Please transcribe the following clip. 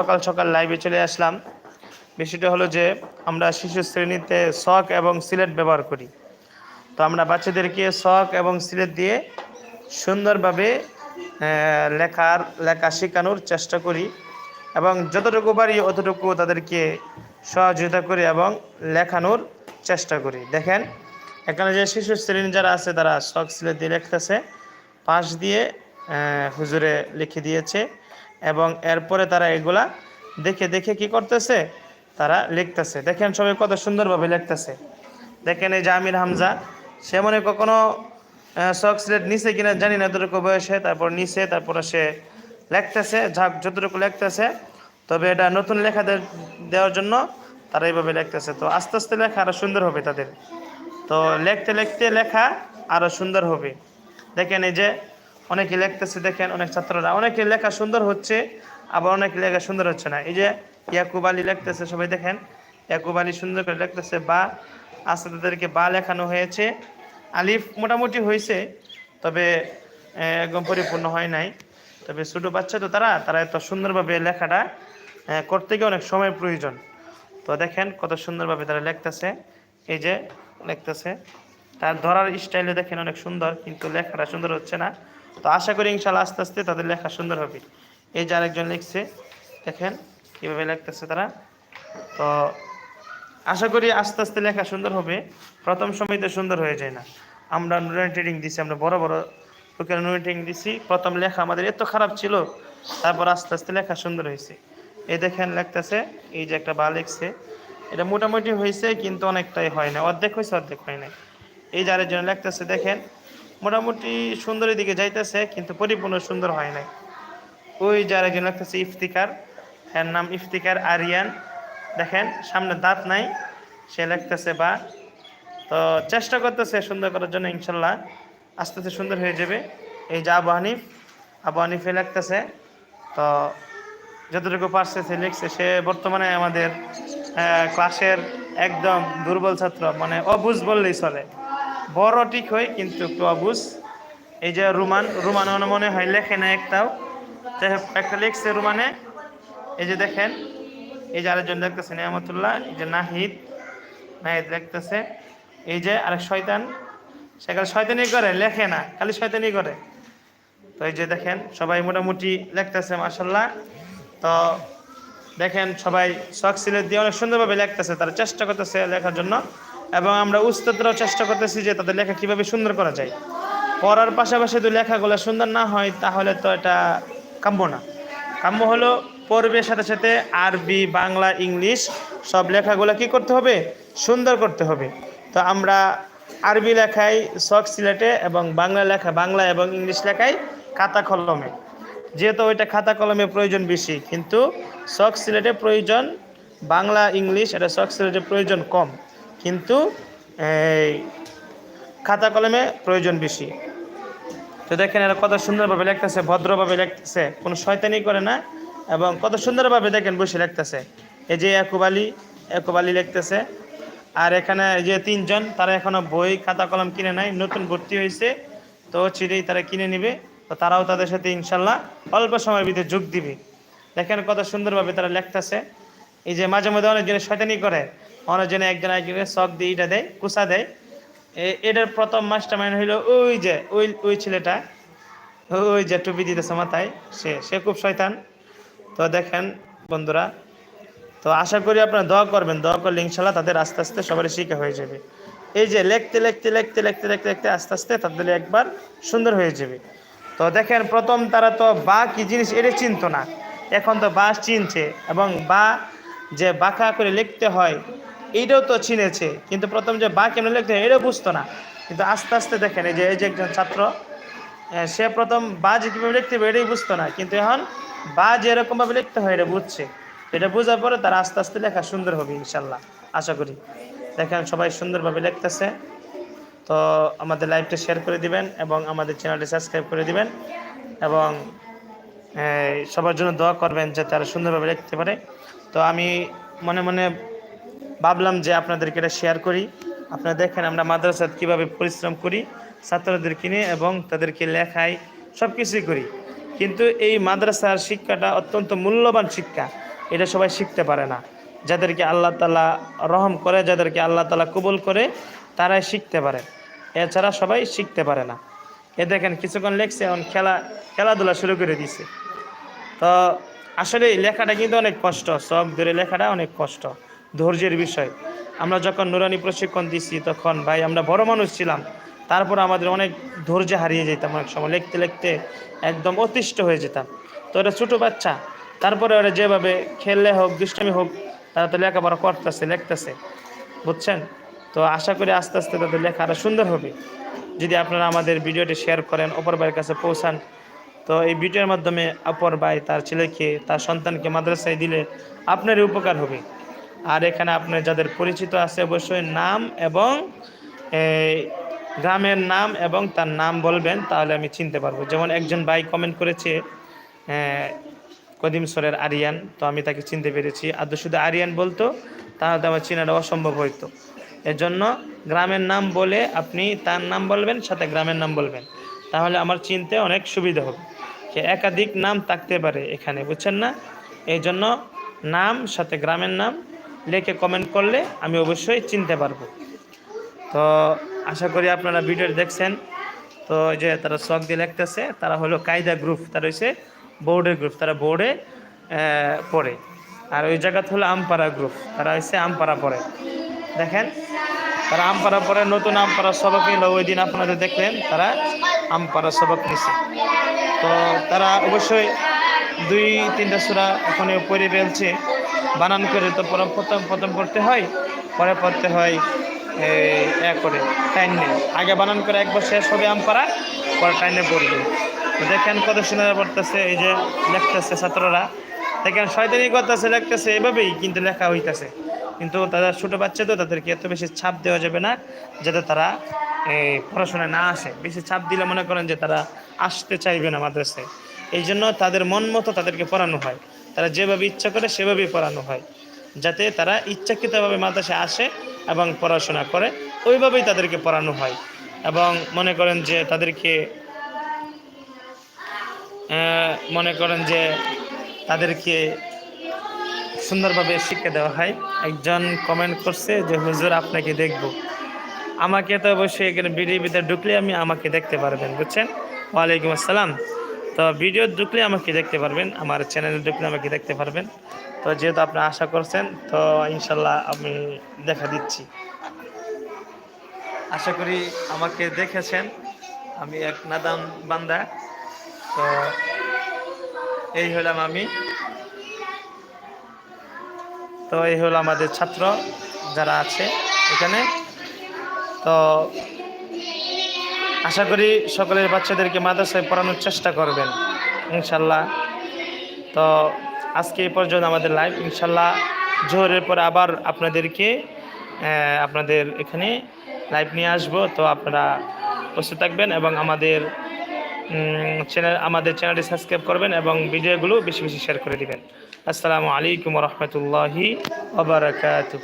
সকাল সকাল লাইভে চলে আসলাম। বিষয়টা হলো যে, আমরা শিশু শ্রেণীতে শখ এবং সিলেট ব্যবহার করি। তো আমরা বাচ্চাদেরকে শখ এবং সিলেট দিয়ে সুন্দরভাবে লেখার, লেখা শেখানোর চেষ্টা করি এবং যতটুকু পারি অতটুকু তাদেরকে সহযোগিতা করি এবং লেখানোর চেষ্টা করি। দেখেন, এখানে যে শিশু শ্রেণি যারা আছে, তারা শখ সিলেট দিয়ে লিখতেছে। পাশ দিয়ে হুজুরে লিখে দিয়েছে। এবং এরপরে তারা এগুলা দেখে দেখে কি করতেছে? তারা লিখতেছে। দেখেন সবাই কত সুন্দরভাবে লিখতেছে। দেখেন এই যে আমির হামজা, সে মনে কখনো শখ সিলেট নিচে কিনা জানি না এতটুকু বয়সে, তারপর নিচে তারপরে সে লিখতেছে যা যতটুকু লিখতেছে। তবে এটা নতুন লেখা দেওয়ার জন্য তারা এইভাবে লিখতেছে। তো আস্তে আস্তে লেখা আরও সুন্দর হবে তাদের। তো লিখতে লিখতে লেখা আরও সুন্দর হবে। দেখেন এই যে অনেকে লিখতেছে, দেখেন অনেক ছাত্ররা অনেকে লেখা সুন্দর হচ্ছে, আবার অনেকে লেখা সুন্দর হচ্ছে না। এই যে ইয়াকুব আলী লিখতেছে, সবাই দেখেন, ইয়াকুব আলী সুন্দর করে লিখতেছে, বা আস্তে তাদেরকে বা লেখানো হয়েছে। আলিফ মোটামুটি হয়েছে, তবে একদম পরিপূর্ণ হয় নাই। তবে ছোটো বাচ্চা তো তারা তারা এত সুন্দরভাবে লেখাটা করতে গিয়ে অনেক সময় প্রয়োজন। তো দেখেন কত সুন্দরভাবে তারা লিখতেছে, এই যে লিখতেছে। তার ধরার স্টাইলে দেখেন অনেক সুন্দর, কিন্তু লেখাটা সুন্দর হচ্ছে না। তো আশা করি ইনশাল্লাহ আস্তে আস্তে তাদের লেখা সুন্দর হবে। এই যে আরেকজন লিখছে, দেখেন কীভাবে লিখতেছে তারা। তো আশা করি আস্তে আস্তে লেখা সুন্দর হবে। প্রথম সময়তে সুন্দর হয়ে যায় না। আমরা নুরানি ট্রেডিং দিছি, আমরা বড় বড় লোকের নুরানি ট্রেডিং দিছি। প্রথম লেখা আমাদের এত খারাপ ছিল, তারপর আস্তে আস্তে লেখা সুন্দর হয়েছে। এই দেখেন লিখতেছে, এই যে একটা বা লিখছে। এটা মোটামুটি হয়েছে, কিন্তু অনেকটাই হয় না। অর্ধেক হয়েছে, অর্ধেক হয় না এই যার জন্য লিখতেছে, দেখেন মোটামুটি সুন্দরের দিকে যাইতেছে, কিন্তু পরিপূর্ণ সুন্দর হয় নাই। ওই যার একজন লিখতেছে ইফতিকার। এর নাম ইফতিকার আরিয়ান। দেখেন, সামনে দাঁত নাই, সে লিখতেছে বা। তো চেষ্টা করতেছে সুন্দর করার জন্য, ইনশাল্লাহ। আস্তে আস্তে সুন্দর হয়ে যাবে। এই যে আবু হানিফ, আবু হানিফে লিখতেছে তো যতটুকু পারছে, সে লিখছে। সে বর্তমানে আমাদের ক্লাসের একদম দুর্বল ছাত্র মানে অবুঝ বললেই চলে। বড় ঠিক হয়, কিন্তু একটু অবুঝ এই যে রুমান রুমান মনে হয় লেখে না একটাও। একটা লিখছে রুমানে। এই যে দেখেন, এই যে আরেকজন দেখতেছে নিয়ামতুল্লাহ, এই যে নাহিদ নাহিদ দেখতেছে। এই যে আরেক শয়তান, সে খালি শয়তানি করে, লেখে না, খালি শয়তানি করে। তো এই যে দেখেন, সবাই মোটামুটি লিখতেছে মাসাল্লাহ তো দেখেন, সবাই শখ সিলেট দিয়ে অনেক সুন্দরভাবে লিখতেছে, তারা চেষ্টা করতেছে লেখার জন্য। এবং আমরা উস্তাদরাও চেষ্টা করতেছি যে তাদের লেখা কীভাবে সুন্দর করা যায়। পড়ার পাশাপাশি যদি লেখাগুলো সুন্দর না হয়, তাহলে তো এটা কাম্য না। কাম্য হলো পড়বে সাথে সাথে আরবি, বাংলা, ইংলিশ, সব লেখাগুলো কি করতে হবে? সুন্দর করতে হবে। তো আমরা আরবি লেখাই শখ সিলেটে এবং বাংলা লেখা, বাংলা এবং ইংলিশ লেখাই খাতা কলমে। যেহেতু ওইটা খাতা কলমে প্রয়োজন বেশি, কিন্তু শখ সিলেটে প্রয়োজন বাংলা, ইংলিশ, এটা শখ সিলেটে প্রয়োজন কম। কিন্তু, এই, খাতা কলমে প্রয়োজন বেশি। তো দেখেন এরা কত সুন্দরভাবে লিখতেছে, ভদ্রভাবে লিখতেছে, কোনো শয়তানি করে না, এবং কত সুন্দরভাবে দেখেন বসে লিখতেছে। এই যে একুব আলী একুব আলী লিখতেছে, আর এখানে যে তিনজন, তারা এখনও বই, খাতা কলম কিনে নাই, নতুন ভর্তি হয়েছে, তো চিরেই তারা কিনে নিবে, তো তারাও তাদের সাথে ইনশাল্লাহ অল্প সময়ের ভিতরে যোগ দিবে। দেখেন কত সুন্দরভাবে তারা লিখতেছে, এই যে মাঝে মধ্যে অনেকজনে শয়তানি করে অনেকজনে একজন একজনের শখ দিয়ে এটা দেয় কুসা দেয়। এটার প্রথম মাস্টার মাইন্ড হইল ওই যে, ওই ওই ছেলেটা, ওই যে টুপি দিতেছে মাথায়, সে সে খুব শয়তান। তো দেখেন বন্ধুরা, তো আশা করি আপনারা দোয়া করবেন, দোয়া করলে ইনশাল্লাহ তাদের আস্তে আস্তে সবারই শিখা হয়ে যাবে। এই যে লিখতে লিখতে লিখতে, লেখতে লেখতে, লিখতে আস্তে আস্তে তাদের একবার সুন্দর হয়ে যাবে। তো দেখেন প্রথম তারা তো বা কি জিনিস, এটা চিনতো না। এখন তো বা চিনছে এবং বা যে বাঁকা করে লিখতে হয় এইটাও তো চিনেছে। কিন্তু প্রথম যে বা কেমন লিখতে হয় এটাও বুঝতো না। কিন্তু আস্তে আস্তে দেখেন, এই যে এই যে একজন ছাত্র সে প্রথম বা যে কীভাবে লিখতে হবে এটাই বুঝতো না। কিন্তু এখন বা যে এরকমভাবে লিখতে হয় এটা বুঝছে। এটা বোঝার পরে তার আস্তে আস্তে লেখা সুন্দর হবে ইনশাল্লাহ আশা করি। দেখেন, সবাই সুন্দরভাবে লিখতেছে। তো আমাদের লাইভটা শেয়ার করে দিবেন এবং আমাদের চ্যানেলটি সাবস্ক্রাইব করে দিবেন এবং সবার জন্য দোয়া করবেন যাতে তারা সুন্দরভাবে লিখতে পারে। তো আমি মনে মনে ভাবলাম যে আপনাদেরকে এটা শেয়ার করি। আপনারা দেখেন আমরা মাদ্রাসাত কীভাবে পরিশ্রম করি ছাত্রদের কিনে এবং তাদেরকে লেখাই সব কিছুই করি। কিন্তু এই মাদ্রাসার শিক্ষাটা অত্যন্ত মূল্যবান শিক্ষা, এটা সবাই শিখতে পারে না। যাদেরকে আল্লাহ তালা রহম করে, যাদেরকে আল্লাহ তালা কবুল করে, তারাই শিখতে পারে। এছাড়া সবাই শিখতে পারে না। এ দেখেন কিছুক্ষণ লেখছে, এখন খেলা, খেলাধুলা শুরু করে দিছে। তো আসলে লেখাটা কিন্তু অনেক কষ্ট, সব ধরে লেখাটা অনেক কষ্ট। ধৈর্যের বিষয়। আমরা যখন নুরানি প্রশিক্ষণ দিছি তখন, ভাই, আমরা বড় মানুষ ছিলাম। তারপর আমাদের অনেক ধৈর্য হারিয়ে যেতাম অনেক সময়। লিখতে লিখতে একদম অতিষ্ঠ হয়ে যেতাম। তো ওরা ছোটো বাচ্চা। তারপরে ওরা যেভাবে খেললে হোক, দুষ্টামি হোক, তারা তো লেখাপড়া করতেছে, লিখতেছে। বুঝছেন? তো আশা করি আস্তে আস্তে তাদের লেখা আরও সুন্দর হবে। যদি আপনারা আমাদের ভিডিওটি শেয়ার করেন, অপর ভাইয়ের কাছে পৌঁছান, তো এই ভিডিওর মাধ্যমে অপর ভাই তার ছেলেকে, তার সন্তানকে মাদ্রাসায় দিলে আপনারই উপকার হবে। আর এখানে আপনার যাদের পরিচিত আছে অবশ্যই নাম এবং গ্রামের নাম এবং তার নাম বলবেন, তাহলে আমি চিনতে পারব। যেমন একজন ভাই কমেন্ট করেছে কদিম সরের আরিয়ান, তো আমি তাকে চিনতে পেরেছি। আর শুধু আরিয়ান বলতো, তাহলে আমার চেনাটা অসম্ভব হইতো। এজন্য গ্রামের নাম বলে আপনি তার নাম বলবেন, সাথে গ্রামের নাম বলবেন। তাহলে আমার চিনতে অনেক সুবিধা হবে। একাধিক নাম থাকতে পারে এখানে, বুঝছেন না? এই জন্য নাম, সাথে গ্রামের নাম লিখে কমেন্ট করলে আমি অবশ্যই চিনতে পারব। তো আশা করি আপনারা ভিডিও দেখছেন। তো যে তারা শখ দিয়ে লিখতেছে, তারা হলো কায়দা গ্রুপ তারা হচ্ছে বোর্ডের গ্রুপ তারা বোর্ডে পড়ে। আর ওই জায়গাতে হলো আমপাড়া গ্রুপ তারা হচ্ছে আমপাড়া পড়ে। দেখেন, তারা আমপাড়া পড়ে, নতুন আমপাড়া সবক নিল, ওই দিন আপনাদের দেখলেন, তারা আমপাড়া সবক নিছে। তো তারা অবশ্যই দুই তিনটা সুরা এখন পড়ে ফেলছে। বানান করে তো পরে প্রথম প্রথম পড়তে হয়, পরে পড়তে হয় এই এ করে টাইনে আগে বানান করে একবার শেষ হবে আমপাড়া পরে টাইনে পড়বে দেখেন কত সুন্দর পড়তেছে এই যে লিখতেছে ছাত্ররা। দেখেন শয়তানি করতেছে, লিখতেছে, এভাবেই কিন্তু লেখা হইতেছে। কিন্তু তারা ছোটো বাচ্চা তো, তাদেরকে এত বেশি ছাপ দেওয়া যাবে না, যাতে তারা পড়াশোনায় না আসে। বেশি ছাপ দিলে মনে করেন যে তারা আসতে চাইবে না মাদ্রাসায়। এই জন্য তাদের মন মতো তাদেরকে পড়ানো হয়। তারা যেভাবে ইচ্ছা করে সেভাবেই পড়ানো হয়, যাতে তারা ইচ্ছাকৃতভাবে মাদ্রাসায় আসে এবং পড়াশোনা করে। ওইভাবেই তাদেরকে পড়ানো হয় এবং মনে করেন যে তাদেরকে মনে করেন যে তাদেরকে সুন্দরভাবে শিক্ষা দেওয়া হয়। একজন কমেন্ট করছে যে, হুজুর, আপনাকে দেখব। আমাকে তো অবশ্যই এখানে ভিতরে ঢুকলে আমি, আমাকে দেখতে পারবেন, বুঝছেন? ওয়ালাইকুম আসসালাম। তো ভিডিও ঢুকলে আমাকে দেখতে পারবেন, আমার চ্যানেলে ঢুকলে আমাকে দেখতে পারবেন। তো যেহেতু আপনি আশা করছেন, তো ইনশাল্লাহ আমি দেখা দিচ্ছি। আশা করি আমাকে দেখেছেন, আমি এক নাদান বান্দা। তো এই হলাম আমি। তো এই হলো আমাদের ছাত্র যারা আছে এখানে। তো আশা করি সকলের বাচ্চাদেরকে মাদ্রাসায় পড়ানোর চেষ্টা করবেন, ইনশাল্লাহ। তো আজকে এই পর্যন্ত আমাদের লাইভ ইনশাল্লাহ জোহরের পর আবার আপনাদেরকে আপনাদের এখানে লাইভ নিয়ে আসব। তো আপনারা প্রস্তুত থাকবেন এবং আমাদের চ্যানেল আমাদের চ্যানেলটি সাবস্ক্রাইব করবেন এবং ভিডিওগুলো বেশি বেশি শেয়ার করে দিবেন। আসসালামু আলাইকুম রহমতুল্লাহি ওবরাকাতুহ